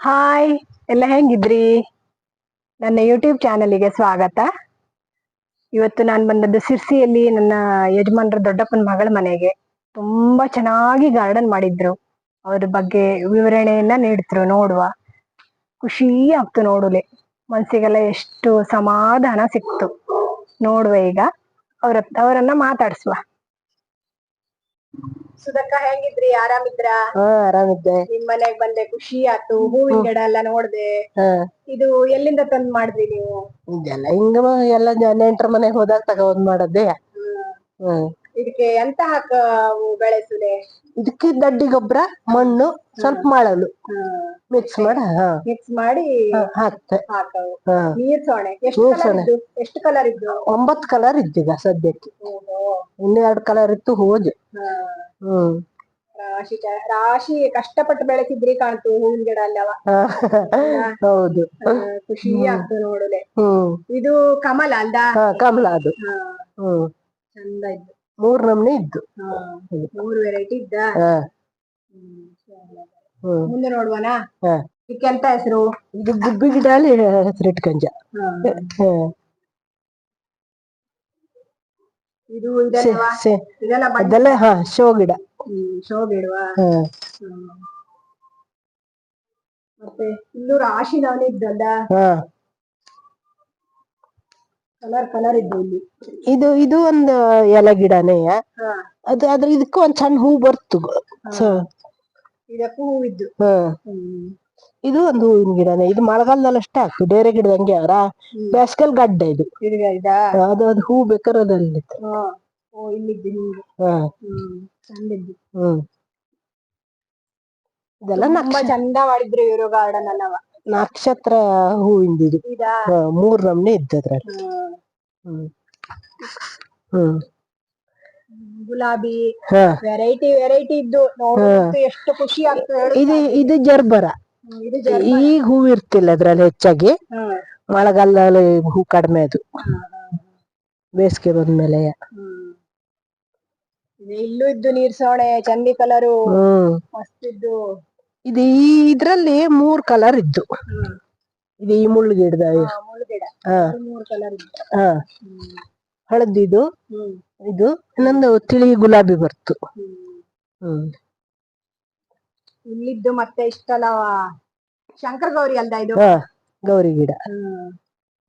Hi ಎಲ್ಲ ಹೆಂಗಿದ್ರಿ? ನನ್ನ YouTube ಚಾನಲಿಗೆ ಸ್ವಾಗತ. ಇವತ್ತು ನಾನು ಬಂದದ್ದು ಸಿರ್ಸಿಯಲ್ಲಿ ನನ್ನ ಯಜಮಾನ್ರ ದೊಡ್ಡಪ್ಪನ ಮಗಳ ಮನೆಗೆ. ತುಂಬಾ ಚೆನ್ನಾಗಿ ಗಾರ್ಡನ್ ಮಾಡಿದ್ರು. ಅವ್ರ ಬಗ್ಗೆ ವಿವರಣೆಯನ್ನ ನೀಡಿದ್ರು, ನೋಡುವ. ಖುಷಿ ಆಗ್ತು ನೋಡುಲೆ. ಮನ್ಸಿಗೆಲ್ಲ ಎಷ್ಟು ಸಮಾಧಾನ ಸಿಕ್ತು. ನೋಡುವ ಈಗ. ಅವ್ರ, ಅವರನ್ನ ಮಾತಾಡ್ಸುವ. ಸುಧಕ್ಕ ಹೆಂಗಿದ್ರಿ? ಆರಾಮಿದ್ರಾ? ಹಾ ಆರಾಮಿದ್ದೆ. ನಿಮ್ ಮನೆಗ್ ಬಂದೆ ಖುಷಿ ಆಯ್ತು. ಹೂವಿನ ಗಿಡ ಎಲ್ಲ ನೋಡ್ದೆ. ಹಾ. ಇದು ಎಲ್ಲಿಂದ ತಂದ್ ಮಾಡಿದ್ರಿ ನೀವು? ಇದೆಲ್ಲ ಹಿಂಗ ಎಲ್ಲ ನೆಂಟ್ರ ಮನೆಗ್ ಹೋದಾಗ ತಗೊಂಡ್ ಮಾಡದ್ದೆ. ಹ್ಮ್. ಇದಕ್ಕೆ ಎಂತ ಹಾಕ ಬೆಳೆಸುಲೆ ಇದಕ್ಕೆ ದಡ್ಡಿ ಗೊಬ್ಬರ ಮಣ್ಣು ಸ್ವಲ್ಪ ಮಾಡಲು ಮಿಕ್ಸ್ ಮಾಡ ಮಿಕ್ಸ್ ಮಾಡಿ ಹಾಕ್ತೆ. ಹಾಕವು. ನೀರ್ ಸೋಣೆ. ಎಷ್ಟು ಕಲರ್. ಇದ್ದು? ಎಷ್ಟು ಕಲರ್ ಇದ್ದು? ಒಂಬತ್ ಕಲರ್ ಇದ್ದೀಗ ಸದ್ಯಕ್ಕೆ. ಇನ್ನೆರಡು ಇನ್ನು ಎರಡ್ ಕಲರ್ ಇತ್ತು ಹೋಜು ಹಾ. ಹ್ಮ್. ರಾಶಿ ಚ- ರಾಶಿ ಕಷ್ಟಪಟ್ಟು ಬೆಳೆಸಿದ್ರಿ ಕಾಣ್ತು ಹೂವಿನ ಗಿಡ ಅಲ್ಲವ. ಹಾ, ಹೌದು. ಆ, ಖುಷಿ ಆಗ್ತು ನೋಡುಲೆ. ಹ್ಮ್. ಇದು ಕಮಲ ಅಲ್ದ? ಹಾ ಕಮಲ ಅದು. ಹಾ, ಹ್ಮ್. ಚಂದ ಇದ್ದು. ಮೂರ್ ನಮ್ನೆ ಇದ್ದು. ಮೂರ್ ಮೂರು ವೆರೈಟಿ ಇದ್ದ? ಹಾ. ಹ್ಮ್, ಚಂದ. ಹ್ಮ್. ಮುಂದೆ ನೋಡುವನಾ? ಹಾ. ಇದಕ್ಕೆ ಎಂತ ಹೆಸರು? ಇದು ಗುಬ್ಬಿ ಗಿಡ ಅಲ್ಲಿ ಹೆಸರಿಟ್ಕಂಜ ಹ್ಮ್ ಇದು ಇದಲ್ಲವಾ ಸೆ- ಇದೆಲ್ಲ ಅದೆಲ್ಲ ಹಾ ಶೋ ಗಿಡ ಶೋ ಗಿಡವಾ ಹಾ ಮತ್ತೆ ಇಲ್ಲೂ ರಾಶಿ ನವನಿ ಇದ್ದಲ್ಲ? ಹಾ. ಕಲರ್ ಕಲರ್ ಇದ್ದು ಇಲ್ಲಿ. ಇದು ಇದು ಒಂದು ಎಲ ಗಿಡನೇ ಹಾ. ಅದು ಅದ್ರ ಇದಕ್ಕೂ ಒಂದ್ ಸಣ್ಣ ಹೂ ಬರ್ತು. ಸ- ಇದಕ್ಕೂ ಹೂ ಇದ್ದು ಹಾ. ಹ್ಮ್. ಇದು ಒಂದು ಹೂವಿನ ಗಿಡನೇ. ಇದು ಮಳೆಗಾಲದಲ್ಲಿ ಅಷ್ಟೇ ಹಾಕು ಬೇರೆ ಗಿಡದಂಗೆ ಅವರ ಬೇಸಿಗೆಲ್ ಗಡ್ಡೆ ಇದು. ಅದು ಅದು ಹೂ ಬೇಕಾದ್ರೆ ಅದಲ್ಲಿ ಹಾ. ಹಿಂಗೆ ಹ್ಮ್. ಇದೆಲ್ಲ ನಮ್ಮ ಚಂದ ಮಾಡಿದ್ರು ಇವರು ಗಾರ್ಡನ್ ಅಲ್ಲವ ನಕ್ಷತ್ರ ಹೂವಿಂದ ಇದು? ಮೂರ್ ನಮ್ನೆ ಇದ್ದದ್ರಲ್ಲಿ. ಹ್ಮ್. ಹ್ಮ್. ಗುಲಾಬಿ ವೆರೈಟಿ ವೆರೈಟಿ ಇದ್ದು ನೋಡಿ ಎಷ್ಟು ಖುಷಿ ಆಗ್ತದೆ ಇದು ಇದು ಜರ್ಬರ. ಈಗ ಹೂ ಇರ್ತಿಲ್ಲ ಅದ್ರಲ್ಲಿ ಹೆಚ್ಚಾಗಿ. ಮಳೆಗಾಲದಲ್ಲಿ ಹೂ ಕಡಿಮೆ ಅದು. ಬೇಸಿಗೆ ಬಂದ್ಮೇಲೆ. ಇದು ಇಲ್ಲೂ ಇದ್ದು ನೀರ್ ಸೋಣೆ ಚಂದಿ ಕಲರು ಇದು ಈ ಇದ್ರಲ್ಲಿ ಮೂರ್ ಕಲರ್ ಇದ್ದು. ಇದು ಈ ಮುಳ್ಳು ಗಿಡದ. ಹಳದಿದು. ಇದು ಇನ್ನೊಂದು ತಿಳಿ ಗುಲಾಬಿ ಬರ್ತು. ಹ್ಮ್. ಇಲ್ಲಿದ್ದು ಮತ್ತೆ ಇಷ್ಟಲ್ಲ ಶಂಕರ ಗೌರಿ ಅಲ್ದ ಇದು? ಹಾ ಗೌರಿ ಗಿಡ. ಹ್ಮ್.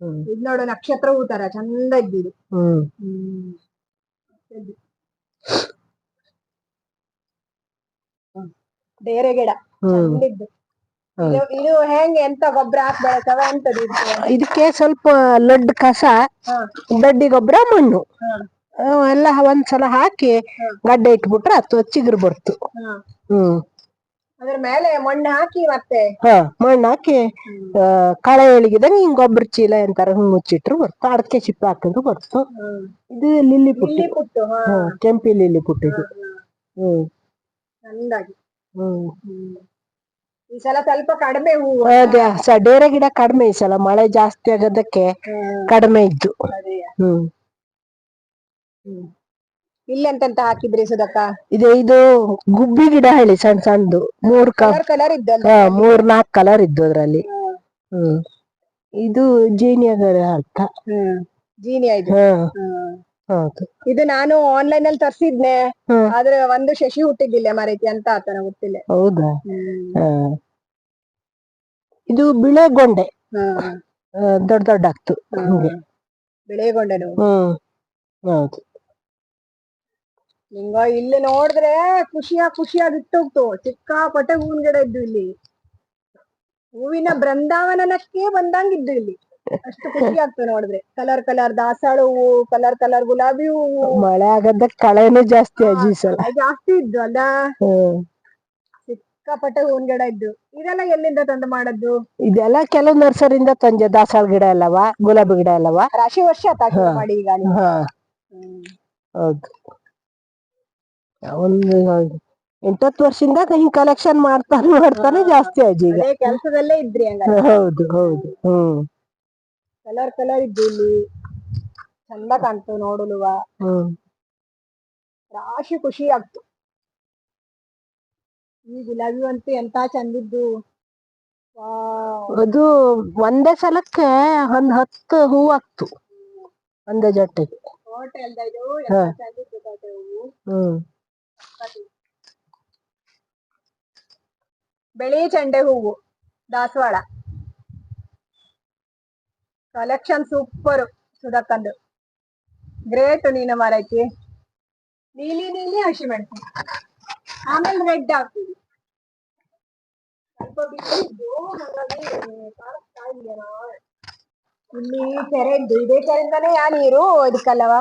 ಹ್ಮ್. ಇದ್ ನೋಡು ನಕ್ಷತ್ರ ಹೂ ತರ ಚಂದ ಇದ್ದಿದ್ದು ಹ್ಮ್. ಹ್ಮ್. ಇದು. ಹ್ಮ್. ಬೇರೆ ಗಿಡ ಹ್ಮ್. ಇದು ಇದು ಹೆಂಗೆ ಎಂತ ಗೊಬ್ಬರ ಹಾಕಿ ಅಂತ ಇದು? ಇದಕ್ಕೆ ಸ್ವಲ್ಪ ಲಡ್ಡು ಕಸ ಹಾ. ದಡ್ಡಿ ಗೊಬ್ಬರ ಮಣ್ಣು. ಹಾ. ಅವ್ ಎಲ್ಲ ಒಂದ್ಸಲ ಹಾಕಿ ಗಡ್ಡೆ ಇಟ್ಬಿಟ್ರೆ ಅದು ಚಿಗುರು ಬರ್ತು. ಹಾ. ಹ್ಮ್. ಅದ್ರ ಮೇಲೆ ಮಣ್ಣು ಹಾಕಿ ಮತ್ತೆ ಹಾ ಮಣ್ಣು ಹಾಕಿ ಆ, ಕಳೆ ಎಳಗಿದಂಗ ಹಿಂಗ್ ಗೊಬ್ಬರ ಚೀಲ ಅಂತಾರ ಹಿಂಗ್ ಮುಚ್ಚಿಟ್ರು ಬರ್ತು. ಅಡಕೆ ಚಿಪ್ಪ ಹಾಕಿದ್ರು ಬರ್ತು. ಇದು ಲಿಲ್ಲಿ ಪುಟ್ಟಿ. ಇಲ್ಲಿ ಪುಟ್ಟು ಹಾ. ಹಾ, ಕೆಂಪಿ ಲಿಲ್ಲಿ ಪುಟ್ಟಿ ಇದು. ಹ್ಮ್. ಚಂದಾಗಿ ಹ್ಮ್. ಹ್ಮ್. ಈ ಸಲ ಸ್ವಲ್ಪ ಕಡಿಮೆ ಹೂವು ಅದೇ ಸ ಡೇರೆ ಗಿಡ ಕಡಿಮೆ ಈ ಸಲ. ಮಳೆ ಜಾಸ್ತಿ ಆಗದಕ್ಕೆ ಕಡಿಮೆ ಇದ್ದು. ಹ್ಮ್. ಹ್ಮ್. ಇಲ್ಲಿ ಎಂತೆಂತ ಹಾಕಿದ್ರಿ ಸುಧಕ್ಕ? ಇದು ಇದು ಗುಬ್ಬಿ ಗಿಡ ಹೇಳಿ ಸಣ್ಣ ಸಣ್ಣದು ಮೂರ್ ಕಲರ್ ಕಲರ್ ಇದ್ದಲ್ಲ ಹಾ ಮೂರ್ ನಾಲ್ಕ್ ಕಲರ್ ಇದ್ದು ಅದ್ರಲ್ಲಿ. ಹ್ಮ್. ಇದು ಜೀನಿಯಗರ ಅಂತ. ಹ್ಮ್ ಜೀನಿಯಾ ಇದು. ಹಾ. ಹೌದು. ಇದು ನಾನು ಆನ್ಲೈನ್ ಅಲ್ಲಿ ತರ್ಸಿದ್ನೆ. ಹ್ಮ್. ಆದ್ರೆ ಒಂದು ಶಶಿ ಹುಟ್ಟಿದ್ದಿಲ್ಲ ಮಾರೈತಿ ಅಂತ ಆತನ ಗೊತ್ತಿಲ್ಲ ಹೌದಾ? ಹ್ಮ್. ಹಾ. ಇದು ಬಿಳೆ ಗೊಂಡೆ. ಆ, ದೊಡ್ಡ ದೊಡ್ಡ ಆಗ್ತು ಬಿಳೆ ಗೊಂಡೆ ಹ್ಮ್. ಹೌದು. ನಿಂಗ ಇಲ್ಲಿ ನೋಡಿದ್ರೆ ಖುಷಿಯಾಗಿ ಖುಷಿಯಾಗಿ ಇಟ್ಟೋಗ್ತು ಸಿಕ್ಕಾಪಟ್ಟೆ ಹೂವಿನ ಗಿಡ ಇದ್ದು ಇಲ್ಲಿ. ಹೂವಿನ ಬೃಂದಾವನಕ್ಕೆ ಬಂದಂಗಿದ್ದು ಇಲ್ಲಿ. ಅಷ್ಟು ಖುಷಿ ಆಗ್ತದೆ ನೋಡಿದ್ರೆ. ಕಲರ್ ಕಲರ್ ದಾಸಾಳು ಹೂವು ಕಲರ್ ಕಲರ್ ಗುಲಾಬಿ ಹೂವು. ಮಳೆ ಆಗದ ಕಳೆನೇ ಜಾಸ್ತಿ ಸಲ ಜಾಸ್ತಿ ಇದ್ದು ಅಲ್ಲ. ಸಿಕ್ಕಾಪಟ್ಟೆ ಹೂವಿನ ಗಿಡ ಇದ್ದು. ಇದೆಲ್ಲ ಎಲ್ಲಿಂದ ತಂದು ಮಾಡದ್ದು? ಇದೆಲ್ಲ ಕೆಲವು ನರ್ಸರಿಯಿಂದ ತಂದೆ ದಾಸಾಳ ಗಿಡ ಎಲ್ಲವಾ ಗುಲಾಬಿ ಗಿಡ ಅಲ್ಲವಾ? ರಾಶಿ ವರ್ಷ ಮಾಡಿ ಈಗ. ಹೌದು. ಒಂದು ಎಂಟತ್ತು ವರ್ಷದಿಂದ ಹಿಂಗ್ ಕಲೆಕ್ಷನ್ ಮಾಡ್ತಾನೆ ಮಾಡ್ತಾನೆ ಜಾಸ್ತಿ ಆಯ್ತು ಈಗ. ಕೆಲಸದಲ್ಲೇ ಇದ್ರಿ ಹೌದು ಹೌದು ಹ್ಮ್. ಕಲರ್ ಕಲರ್ ಇದ್ದು ಇಲ್ಲಿ. ಚಂದ ಕಾಣ್ತು ನೋಡಲುವ ಹ್ಮ್. ರಾಶಿ ಖುಷಿ ಆಗ್ತು. ಈ ಗುಲಾಬಿ ಅಂತೂ ಎಂತ ಚಂದಿದ್ದು. ಅದು ಒಂದೇ ಸಲಕ್ಕೆ ಒಂದ್ ಹತ್ತು ಹೂ ಆಗ್ತು. ಒಂದೇ ಜೊತೆಗೆ. ಹಾ. ಹ್ಮ್. ಬೆಳಿ ಚೆಂಡೆ ಹೂವು, ದಾಸವಾಳ. Collection super ಸುಧಕ್ಕಂದು. ಗ್ರೇಟ್ ನೀನು ಮಾರೈತಿ. ನೀಲಿ ನೀಲಿ ಹಸಿಮೆಣಸು ಆಮೇಲೆ ರೆಡ್ ಹಾಕ್ತೀವಿ. ಸ್ವಲ್ಪ ಬಿಸಿಲಿದ್ದು, ಹಾಗಾಗಿ ಕಾಣಿಸ್ತಾ ಇದೆಯೇನೋ. ಇಲ್ಲಿ ಕೆರೆ ಇದ್ದು, ಇದೇ ಕೆರೆಯಿಂದಾನೇ ಯಾ ನೀರು ಇದಕ್ಕಲ್ಲವ?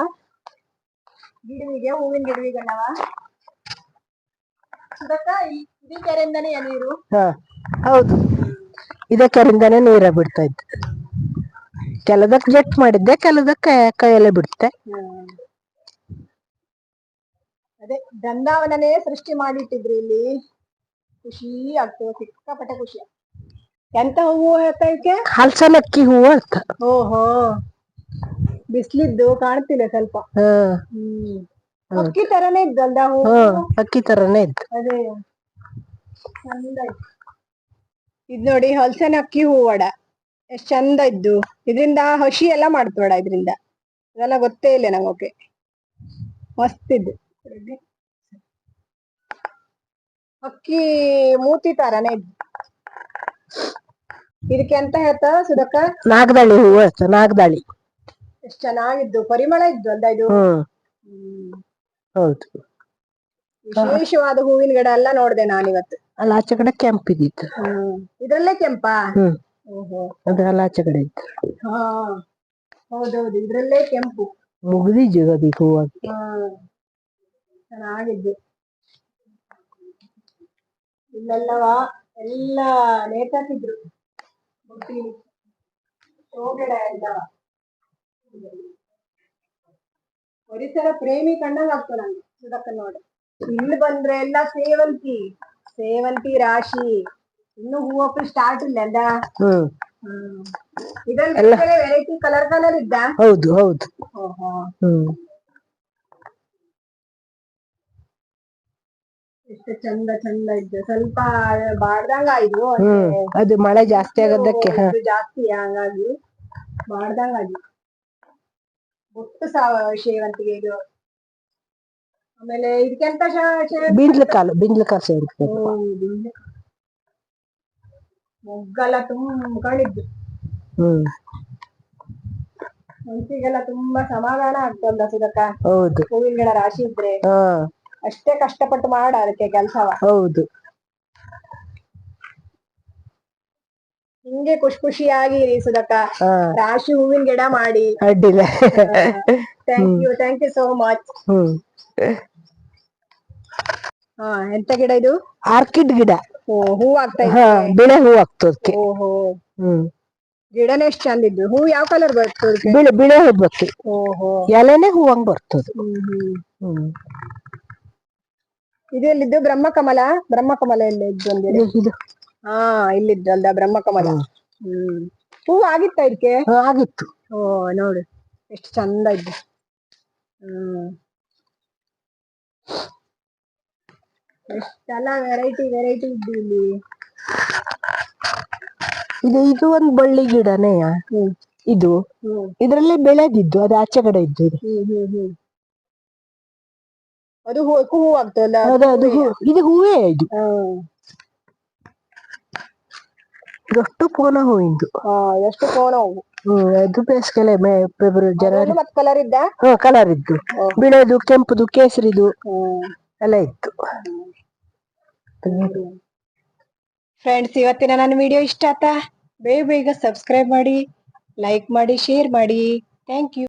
ಗಿಡವಿಗೆ, ಹೂವಿನ ಗಿಡವಿಗಲ್ಲವ? ಇದೇ ಕೆರೆಯಿಂದಾನೇ ನೀರು? ಹಾ ಹೌದು. ಇದಕ್ಕರಿಂದಾನೇ ನೀರ ಬಿಡ್ತಾ ಇತ್ತು. ಕೆಲದಕ್ ಜಟ್ ಮಾಡಿದ್ದೆ ಕೆಲದಕ್ಕೆ ಕೈಯಲ್ಲೇ ಬಿಡುತ್ತೆ. ಅದೇ ಬೃಂದಾವನನೇ ಸೃಷ್ಟಿ ಮಾಡಿಟ್ಟಿದ್ರು ಇಲ್ಲಿ. ಖುಷಿ ಆಗ್ತದೆ ಸಿಕ್ಕಾಪಟ್ಟೆ ಖುಷಿ. ಎಂತ ಹೂವು ಹೇಳ್ತೈಕೆ ಹಲ್ಸಲಕ್ಕಿ ಹೂವು ಅಂತ. ಓಹೋ. ಬಿಸ್ಲಿದ್ದು ಕಾಣ್ತಿಲ್ಲ ಸ್ವಲ್ಪ. ಹಾ. ಹ್ಮ್. ಅಕ್ಕಿ ತರನೇ ಇದ್ದಲ್ದ ಹೂ? ಹಾ ಅಕ್ಕಿ ತರನೇ ಇತ್ತು ಅದೇ. ಚಂದ ಇದ್ ನೋಡಿ ಹಲ್ಸನ ಅಕ್ಕಿ ಹೂವಡ ಎಷ್ಟ್ ಚಂದ ಇದ್ದು. ಇದರಿಂದ ಹಸಿ ಎಲ್ಲ ಮಾಡ್ತೋಡ ಇದ್ರಿಂದ. ಅದೆಲ್ಲ ಗೊತ್ತೇ ಇಲ್ಲ ನಂಗೆ ಓಕೆ ಮಸ್ತ್ ಇದ್ದು. ಅಕ್ಕಿ ಮೂತಿ ತರನೇ ಇದ್ದು. ಇದಕ್ಕೆ ಎಂತ ಹೇಳ್ತಾರ ಸುಧಕ್ಕ? ನಾಗದಾಳಿ ಹೂವು ನಾಗದಾಳಿ. ಎಷ್ಟ್ ಚೆನ್ನಾಗಿದ್ದು. ಪರಿಮಳ ಇದ್ದು ಅಲ್ದ ಇದು? ಹ್ಮ್. ಹ್ಮ್. ಹೌದು. ವಿಶೇಷವಾದ ಹೂವಿನ ಗಿಡ ಎಲ್ಲ ನೋಡ್ದೆ ನಾನಿವತ್ತು. ಅಲ್ಲಿ ಆಚೆ ಕಡೆ ಕೆಂಪಿದಿತ್ತು ಹ್ಮ್ ಇದ್ರಲ್ಲೇ ಕೆಂಪಾ? ಹ್ಮ್. ಓಹೋ. ಅದು ಅಲ್ಲಿ ಆಚೆ ಕಡೆ ಇತ್ತು. ಹಾ ಹೌದೌದು ಇದ್ರಲ್ಲೇ ಕೆಂಪು. ಮುಗ್ದಿ ಜಗದಿ ಹೂವಾಗಿ. ಹಾ ಚೆನ್ನಾಗಿದ್ದು. ಇಲ್ಲೆಲ್ಲವ ಎಲ್ಲ ನೇತಾಕಿದ್ರು ಹಾಕಿದ್ರು ಶೋಗಿಡ ಎಲ್ಲವ ಪರಿಸರ ಪ್ರೇಮಿ ಕಂಡಂಗ್ ಆಗ್ತು ನಂಗೆ ಸುಧಕ್ಕ ನೋಡಿ. ಇಲ್ಲಿ ಬಂದ್ರೆ ಎಲ್ಲ ಸೇವಂತಿ ಸೇವಂತಿ ರಾಶಿ ಇನ್ನು ಹೂವಪ್ಪು ಸ್ಟಾರ್ಟ್ ಇಲ್ಲ ಅಲ್ಲ ಇದ್ರಲ್ಲಿ ವೆರೈಟಿ ಕಲರ್ ಕಲರ್ ಇದ್ದ? ಹೌದು ಹೌದು. ಎಷ್ಟು ಚಂದ ಚಂದ ಇದ್ದು. ಸ್ವಲ್ಪ ಬಾಡ್ದಂಗ ಆಯ್ತು ಅದು ಮಳೆ ಜಾಸ್ತಿ ಆಗೋದಕ್ಕೆ ಜಾಸ್ತಿ ಹಂಗಾಗಿ ಬಾಡ್ದಂಗ ಆಗಿ ಒಟ್ಟು ಸಾವ ಸೇವಂತಿಗೆ ಇದು. ಆಮೇಲೆ ಇದಕ್ಕೆಂತ ಬಿಂದ್ಲ ಕಾಲು ಸೇವಂತಿಗೆ ಮೊಗ್ಗೆಲ್ಲ ತುಂಬ್ಕೊಂಡಿದ್ದು ಹ್ಮ್. ಮನ್ಸಿಗೆಲ್ಲ ತುಂಬಾ ಸಮಾಧಾನ ಆಗ್ತದ ಸುಧಕ್ಕ ಹೌದು. ಹೂವಿನ ಗಿಡ ರಾಶಿ ಇದ್ರೆ ಅಷ್ಟೇ ಕಷ್ಟಪಟ್ಟು ಮಾಡ ಅದಕ್ಕೆ ಕೆಲ್ಸವ. ಹೌದು. ಹಿಂಗೆ ಖುಷಿ ಖುಷಿಯಾಗಿ ಸುಧಕ್ಕ. ರಾಶಿ ಹೂವಿನ ಗಿಡ ಮಾಡಿ. ಅಡ್ಡಿಲ್ಲ. Thank you thank you so much ಹ್ಮ್. ಹಾ ಎಂತ ಗಿಡ ಇದು? ಆರ್ಕಿಡ್ ಗಿಡ. ಓ ಹೂ ಆಗ್ತಾ ಹಾ ಬಿಳೆ ಹೂ ಆಗ್ತದಕ್ಕೆ ಓಹೋ. ಹ್ಮ್. ಗಿಡನೇ ಎಷ್ಟ್ ಚಂದ ಇದ್ದು? ಹೂ ಯಾವ ಕಲರ್ ಬರ್ತದೆ ಬಿಳಿ ಬಿಳೆ ಹೂ ಬರ್ತದೆ. ಓಹೋ. ಎಲೆನೆ ಹೂವಂಗ್ ಬರ್ತದೆ. ಹ್ಮ್ ಹ್ಮ್. ಹ್ಮ್. ಇದು ಎಲ್ಲಿದ್ದು? ಬ್ರಹ್ಮಕಮಲ? ಬ್ರಹ್ಮಕಮಲ ಎಲ್ಲ ಇದ್ದು ಇದು. ಹಾ ಇಲ್ಲಿದ್ದಲ್ದ ಬ್ರಹ್ಮಕಮಲ. ಹ್ಮ್. ಹೂ ಆಗಿತ್ತ ಇದಕ್ಕೆ ಹಾ, ಆಗಿತ್ತು. ಓ ನೋಡು ಎಷ್ಟು ಚಂದ ಇದ್ದ. ಹ್ಮ್. ಎಷ್ಟೆಲ್ಲ ವೆರೈಟಿ ವೆರೈಟಿ ಇದ್ದು ಇಲ್ಲಿ? ಇದು ಇದು ಒಂದ್ ಬಳ್ಳಿ ಗಿಡನೇ. ಹ್ಮ್. ಇದು. ಹ್ಮ್. ಇದ್ರಲ್ಲಿ ಬೆಳೆದಿದ್ದು ಅದು ಆಚೆ ಕಡೆ ಇದ್ದು ಇದು. ಹ್ಮ್ ಹ್ಮ್ ಹ್ಮ್. ಅದು ಹೂ ಹೂ ಆಗ್ತದಲ್ಲ? ಅದು ಅದು ಹೂ ಇದು ಹೂವೇ ಇದು. ದೊಡ್ಡ ಪೋನ ಹೂವಿಂದು ಹಾ ಎಷ್ಟು ಪೋನ ಹೂವು. ಹ್ಮ್ ಅದು ಬೇಸಿಗೆಲೆ ಮೇ ಫೆಬ್ರವರಿ ಜನವರಿ ಮತ್ ಕಲರ್ ಇದ್ದ? ಹಾ ಕಲರ್ ಇದ್ದು. ಬಿಳೆದು ಕೆಂಪುದು ಕೇಸರಿದು ಎಲ್ಲ ಇತ್ತು. ಫ್ರೆಂಡ್ಸ್ ಇವತ್ತಿನ ನನ್ನ ವಿಡಿಯೋ ಇಷ್ಟ ಆತ ಬೇಗ ಬೇಗ ಸಬ್ಸ್ಕ್ರೈಬ್ ಮಾಡಿ ಲೈಕ್ ಮಾಡಿ ಶೇರ್ ಮಾಡಿ. Thank you